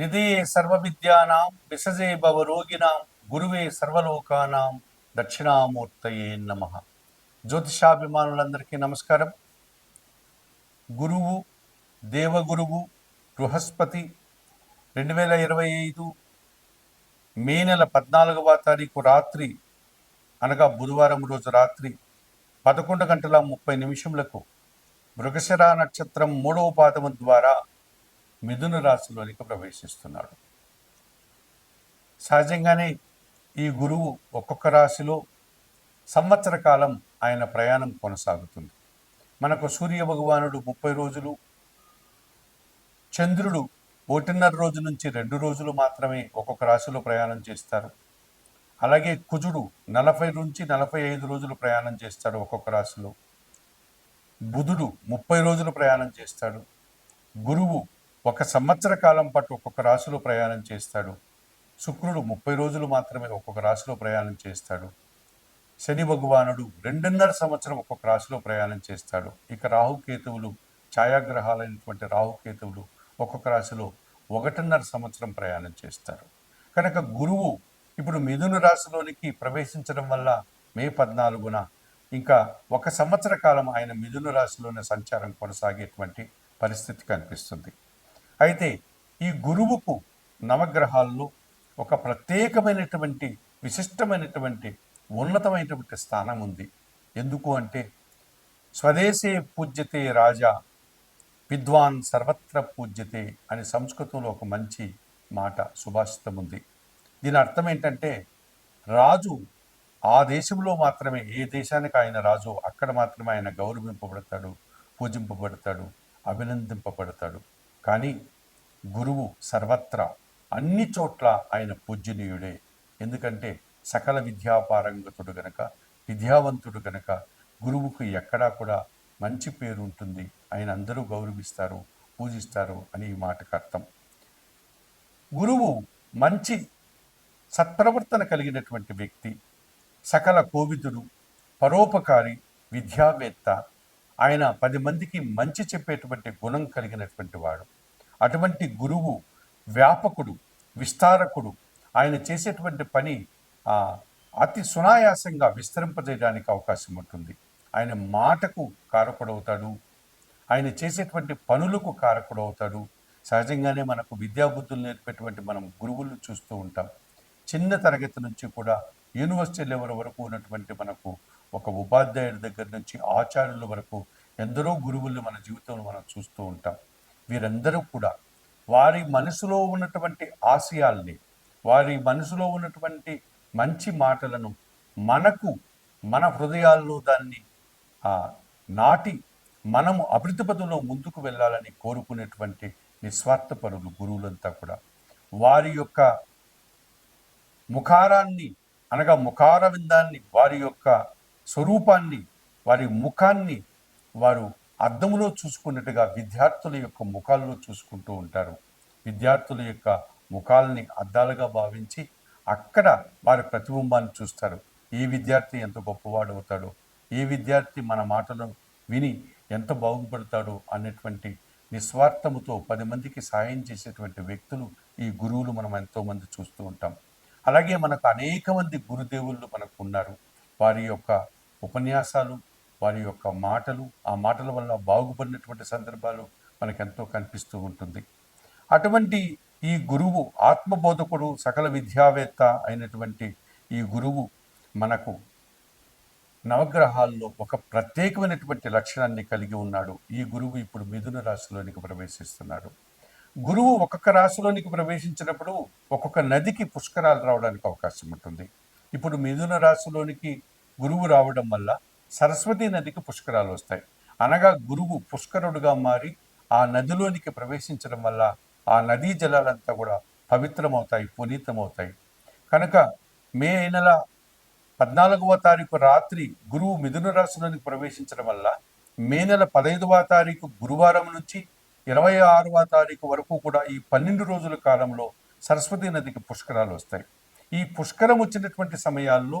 నిధే సర్వవిద్యానాం విసజే భవరోగిణాం గురువే సర్వలోకానాం దక్షిణామూర్తయే నమ. జ్యోతిషాభిమానులందరికీ నమస్కారం. గురువు దేవగురువు బృహస్పతి రెండు వేల ఇరవై ఐదు మే నెల పద్నాలుగవ తారీఖు రాత్రి అనగా బుధవారం రోజు రాత్రి పదకొండు గంటల ముప్పై నిమిషములకు మృగశిర నక్షత్రం మూడవ పాదము ద్వారా మిథున రాశిలోనికి ప్రవేశిస్తున్నాడు. సహజంగానే ఈ గురువు ఒక్కొక్క రాశిలో సంవత్సర కాలం ఆయన ప్రయాణం కొనసాగుతుంది. మనకు సూర్య భగవానుడు ముప్పై రోజులు చంద్రుడు ఒకటిన్నర రోజు నుంచి రెండు రోజులు మాత్రమే ఒక్కొక్క రాశిలో ప్రయాణం చేస్తారు. అలాగే కుజుడు నలభై నుంచి నలభై ఐదు రోజులు ప్రయాణం చేస్తాడు ఒక్కొక్క రాశిలో. బుధుడు ముప్పై రోజులు ప్రయాణం చేస్తాడు. గురువు ఒక సంవత్సర కాలం పాటు ఒక్కొక్క రాశిలో ప్రయాణం చేస్తాడు. శుక్రుడు ముప్పై రోజులు మాత్రమే ఒక్కొక్క రాశిలో ప్రయాణం చేస్తాడు. శని భగవానుడు రెండున్నర సంవత్సరం ఒక్కొక్క రాశిలో ప్రయాణం చేస్తాడు. ఇక రాహుకేతువులు ఛాయాగ్రహాలైనటువంటి రాహుకేతువులు ఒక్కొక్క రాశిలో ఒకటిన్నర సంవత్సరం ప్రయాణం చేస్తారు. కనుక గురువు ఇప్పుడు మిథున రాశిలోనికి ప్రవేశించడం వల్ల మే పద్నాలుగున ఇంకా ఒక సంవత్సర కాలం ఆయన మిథున రాశిలోనే సంచారం కొనసాగేటువంటి పరిస్థితి కనిపిస్తుంది. అయితే ఈ గురువుకు నవగ్రహాల్లో ఒక ప్రత్యేకమైనటువంటి విశిష్టమైనటువంటి ఉన్నతమైనటువంటి స్థానం ఉంది. ఎందుకు అంటే స్వదేశే పూజ్యతే రాజా విద్వాన్ సర్వత్ర పూజ్యతే అని సంస్కృతంలో ఒక మంచి మాట సుభాషితం ఉంది. దీని అర్థం ఏంటంటే రాజు ఆ దేశంలో మాత్రమే ఏ దేశానికి ఆయన రాజు అక్కడ మాత్రమే ఆయన గౌరవింపబడతాడు పూజింపబడతాడు అభినందింపబడతాడు. కానీ గురువు సర్వత్రా అన్ని చోట్ల ఆయన పూజనీయుడే ఎందుకంటే సకల విద్యాపారంగతుడు గనక విద్యావంతుడు గనక గురువుకు ఎక్కడా కూడా మంచి పేరు ఉంటుంది. ఆయన అందరూ గౌరవిస్తారు పూజిస్తారు అని ఈ మాటకు అర్థం. గురువు మంచి సత్ప్రవర్తన కలిగినటువంటి వ్యక్తి సకల కోవిదుడు పరోపకారి విద్యావేత్త ఆయన పది మందికి మంచి చెప్పేటువంటి గుణం కలిగినటువంటి వాడు. అటువంటి గురువు వ్యాపకుడు విస్తారకుడు. ఆయన చేసేటువంటి పని అతి సునాయాసంగా విస్తరింపజేయడానికి అవకాశం ఉంటుంది. ఆయన మాటకు కారకుడవుతాడు. ఆయన చేసేటువంటి పనులకు కారకుడవుతాడు. సహజంగానే మనకు విద్యాబుద్ధులు నేర్పేటువంటి మనం గురువులు చూస్తూ ఉంటాం. చిన్న తరగతి నుంచి కూడా యూనివర్సిటీ లెవెల్ వరకు ఉన్నటువంటి మనకు ఒక ఉపాధ్యాయుడి దగ్గర నుంచి ఆచార్యుల వరకు ఎందరో గురువులు మన జీవితంలో మనం చూస్తూ ఉంటాం. వీరందరూ కూడా వారి మనసులో ఉన్నటువంటి ఆశయాల్ని వారి మనసులో ఉన్నటువంటి మంచి మాటలను మనకు మన హృదయాల్లో దాన్ని నాటి మనము అభివృద్ధి పదంలో ముందుకు వెళ్ళాలని కోరుకునేటువంటి నిస్వార్థపరులు గురువులంతా కూడా. వారి యొక్క ముఖారాన్ని అనగా ముఖారవిందాన్ని వారి యొక్క స్వరూపాన్ని వారి ముఖాన్ని వారు అద్దంలో చూసుకున్నట్టుగా విద్యార్థుల యొక్క ముఖాల్లో చూసుకుంటూ ఉంటారు. విద్యార్థుల యొక్క ముఖాలని అద్దాలుగా భావించి అక్కడ వారి ప్రతిబింబాన్ని చూస్తారు. ఏ విద్యార్థి ఎంత గొప్పవాడు అవుతాడో ఏ విద్యార్థి మన మాటలను విని ఎంత బాగుపడతాడో అనేటువంటి నిస్వార్థముతో పది మందికి సాయం చేసేటువంటి వ్యక్తులు ఈ గురువులు మనం ఎంతోమంది చూస్తూ ఉంటాం. అలాగే మనకు అనేక మంది గురుదేవుళ్ళు మనకు ఉన్నారు. వారి యొక్క ఉపన్యాసాలు వారి యొక్క మాటలు ఆ మాటల వల్ల బాగుపడినటువంటి సందర్భాలు మనకెంతో కనిపిస్తూ ఉంటుంది. అటువంటి ఈ గురువు ఆత్మబోధకుడు సకల విద్యావేత్త అయినటువంటి ఈ గురువు మనకు నవగ్రహాల్లో ఒక ప్రత్యేకమైనటువంటి లక్షణాన్ని కలిగి ఉన్నాడు. ఈ గురువు ఇప్పుడు మిథున రాశిలోనికి ప్రవేశిస్తున్నాడు. గురువు ఒక్కొక్క రాశిలోనికి ప్రవేశించినప్పుడు ఒక్కొక్క నదికి పుష్కరాలు రావడానికి అవకాశం ఉంటుంది. ఇప్పుడు మిథున రాశిలోనికి గురువు రావడం వల్ల సరస్వతి నదికి పుష్కరాలు వస్తాయి. అనగా గురువు పుష్కరుడుగా మారి ఆ నదిలోనికి ప్రవేశించడం వల్ల ఆ నదీ జలాలంతా కూడా పవిత్రమవుతాయి పునీతమవుతాయి. కనుక మే నెల పద్నాలుగవ తారీఖు రాత్రి గురువు మిథున రాశిలోనికి ప్రవేశించడం వల్ల మే నెల పదహైదవ తారీఖు గురువారం నుంచి ఇరవై ఆరవ తారీఖు వరకు కూడా ఈ పన్నెండు రోజుల కాలంలో సరస్వతి నదికి పుష్కరాలు వస్తాయి. ఈ పుష్కరం వచ్చినటువంటి సమయాల్లో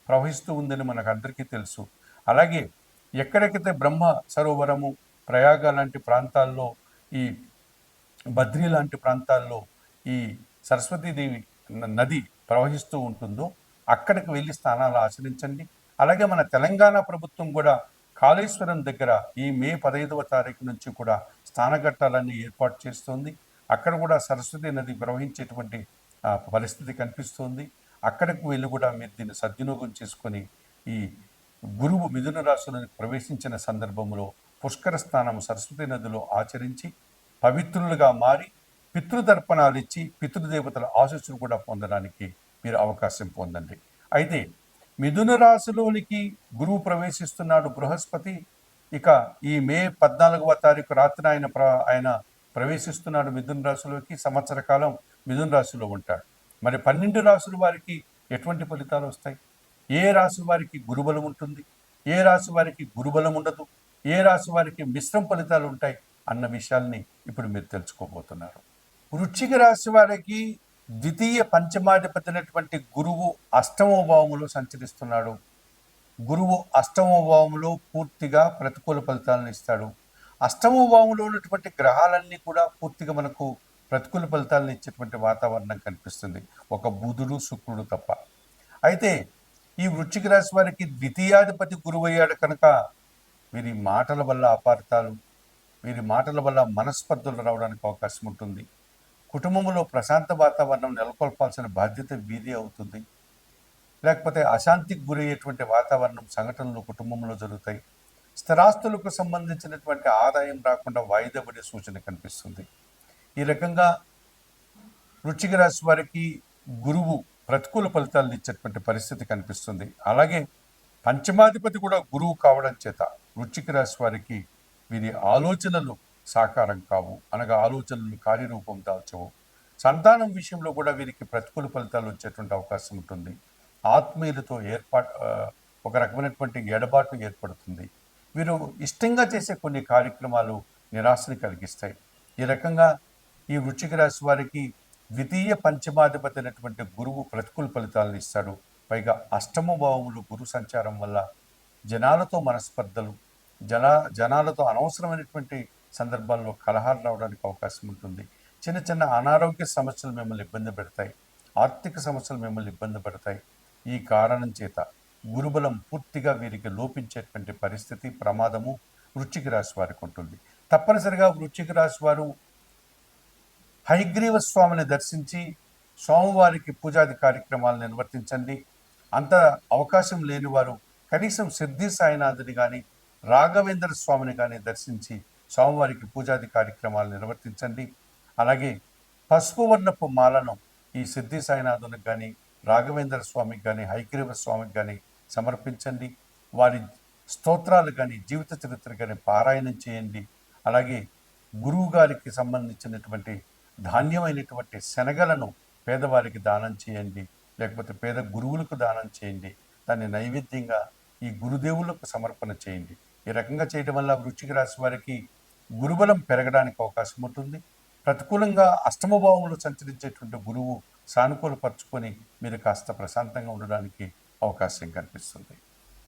ప్రవహిస్తూ ఉందని మనకు అందరికీ తెలుసు. అలాగే ఎక్కడెక్కడైతే బ్రహ్మ సరోవరము ప్రయాగ లాంటి ప్రాంతాల్లో ఈ బద్రీ లాంటి ప్రాంతాల్లో ఈ సరస్వతీదేవి నది ప్రవహిస్తూ ఉంటుందో అక్కడికి వెళ్ళి స్థానాలు ఆచరించండి. అలాగే మన తెలంగాణ ప్రభుత్వం కూడా కాళేశ్వరం దగ్గర ఈ మే పదహైదవ తారీఖు నుంచి కూడా స్థానఘట్టాలన్నీ ఏర్పాటు చేస్తోంది. అక్కడ కూడా సరస్వతి నది ప్రవహించేటువంటి పరిస్థితి కనిపిస్తోంది. అక్కడికి వెళ్ళి కూడా మీరు దీన్ని సద్వినియోగం చేసుకొని ఈ గురువు మిథున రాశిలోకి ప్రవేశించిన సందర్భంలో పుష్కర స్నానం సరస్వతి నదిలో ఆచరించి పవిత్రులుగా మారి పితృతర్పణాలు ఇచ్చి పితృదేవతల ఆశీస్సులు కూడా పొందడానికి మీరు అవకాశం పొందండి. అయితే మిథున రాశిలోనికి గురువు ప్రవేశిస్తున్నాడు బృహస్పతి. ఇక ఈ మే పద్నాలుగవ తారీఖు రాత్రి ఆయన ప్ర ఆయన ప్రవేశిస్తున్నాడు మిథున రాశిలోకి. సంవత్సర కాలం మిథున రాశిలో ఉంటాడు. మరి పన్నెండు రాసుల వారికి ఎటువంటి ఫలితాలు వస్తాయి? ఏ రాశి వారికి గురుబలం ఉంటుంది? ఏ రాశి వారికి గురుబలం ఉండదు? ఏ రాశి వారికి మిశ్రమ ఫలితాలు ఉంటాయి? అన్న విషయాల్ని ఇప్పుడు మీరు తెలుసుకోబోతున్నారు. వృశ్చిక రాశి వారికి ద్వితీయ పంచమాధిపతి అయినటువంటి గురువు అష్టమ భావములో సంచరిస్తున్నాడు. గురువు అష్టమ భావంలో పూర్తిగా ప్రతికూల ఫలితాలను ఇస్తాడు. అష్టమ భావంలో ఉన్నటువంటి గ్రహాలన్నీ కూడా పూర్తిగా మనకు ప్రతికూల ఫలితాలను ఇచ్చేటువంటి వాతావరణం కనిపిస్తుంది. ఒక బుధుడు శుక్రుడు తప్ప. అయితే ఈ వృశ్చిక రాశి వారికి ద్వితీయాధిపతి గురువు అయ్యాడు కనుక వీరి మాటల వల్ల అపార్థాలు వీరి మాటల వల్ల మనస్పర్ధలు రావడానికి అవకాశం ఉంటుంది. కుటుంబంలో ప్రశాంత వాతావరణం నెలకొల్పాల్సిన బాధ్యత వీరి అవుతుంది. లేకపోతే అశాంతికి గురయ్యేటువంటి వాతావరణం సంఘటనలు కుటుంబంలో జరుగుతాయి. స్థిరాస్తులకు సంబంధించినటువంటి ఆదాయం రాకుండా వాయిదా పడే సూచన కనిపిస్తుంది. ఈ రకంగా వృచ్చిక రాశి వారికి గురువు ప్రతికూల ఫలితాలను ఇచ్చేటువంటి పరిస్థితి కనిపిస్తుంది. అలాగే పంచమాధిపతి కూడా గురువు కావడం చేత వృచ్చిక రాశి వారికి వీరి ఆలోచనలు సాకారం కావు. అనగా ఆలోచనలు కార్యరూపం దాల్చవు. సంతానం విషయంలో కూడా వీరికి ప్రతికూల ఫలితాలు వచ్చేటువంటి అవకాశం ఉంటుంది. ఆత్మీయులతో ఏర్పాటు ఒక రకమైనటువంటి ఎడబాటు ఏర్పడుతుంది. వీరు ఇష్టంగా చేసే కొన్ని కార్యక్రమాలు నిరాశని కలిగిస్తాయి. ఈ రకంగా ఈ వృశ్చిక రాశి వారికి ద్వితీయ పంచమాధిపతి అయినటువంటి గురువు ప్రతికూల ఫలితాలను ఇస్తాడు. పైగా అష్టమ భావములు గురు సంచారం వల్ల జనాలతో మనస్పర్ధలు జన జనాలతో అనవసరమైనటువంటి సందర్భాల్లో కలహాలు రావడానికి అవకాశం ఉంటుంది. చిన్న చిన్న అనారోగ్య సమస్యలు మిమ్మల్ని ఇబ్బంది పెడతాయి. ఆర్థిక సమస్యలు మిమ్మల్ని ఇబ్బంది పెడతాయి. ఈ కారణం చేత గురుబలం పూర్తిగా వీరికి లోపించేటువంటి పరిస్థితి ప్రమాదము వృశ్చిక రాశి వారికి ఉంటుంది. తప్పనిసరిగా వృశ్చిక రాశి వారు హయగ్రీవ స్వామిని దర్శించి స్వామివారికి పూజాది కార్యక్రమాలు నిర్వర్తించండి. అంత అవకాశం లేని వారు కనీసం సిద్ధి సాయినాథుని కానీ రాఘవేంద్ర స్వామిని కానీ దర్శించి స్వామివారికి పూజాది కార్యక్రమాలు నిర్వర్తించండి. అలాగే పసుపు వర్ణపు మాలను ఈ సిద్ధి సాయినాథునికి కానీ రాఘవేంద్ర స్వామికి కానీ హైగ్రీవ స్వామికి కానీ సమర్పించండి. వారి స్తోత్రాలు కానీ జీవిత చరిత్ర కానీ పారాయణం చేయండి. అలాగే గురువు గారికి సంబంధించినటువంటి ధాన్యమైనటువంటి శనగలను పేదవారికి దానం చేయండి లేకపోతే పేద గురువులకు దానం చేయండి దాన్ని నైవేద్యంగా ఈ గురుదేవులకు సమర్పణ చేయండి. ఈ రకంగా చేయడం వల్ల వృశ్చిక రాశి వారికి గురుబలం పెరగడానికి అవకాశం ఉంటుంది. ప్రతికూలంగా అష్టమ భావంలో సంచరించేటువంటి గురువు సానుకూలపరుచుకొని మీరు కాస్త ప్రశాంతంగా ఉండడానికి అవకాశం కనిపిస్తుంది.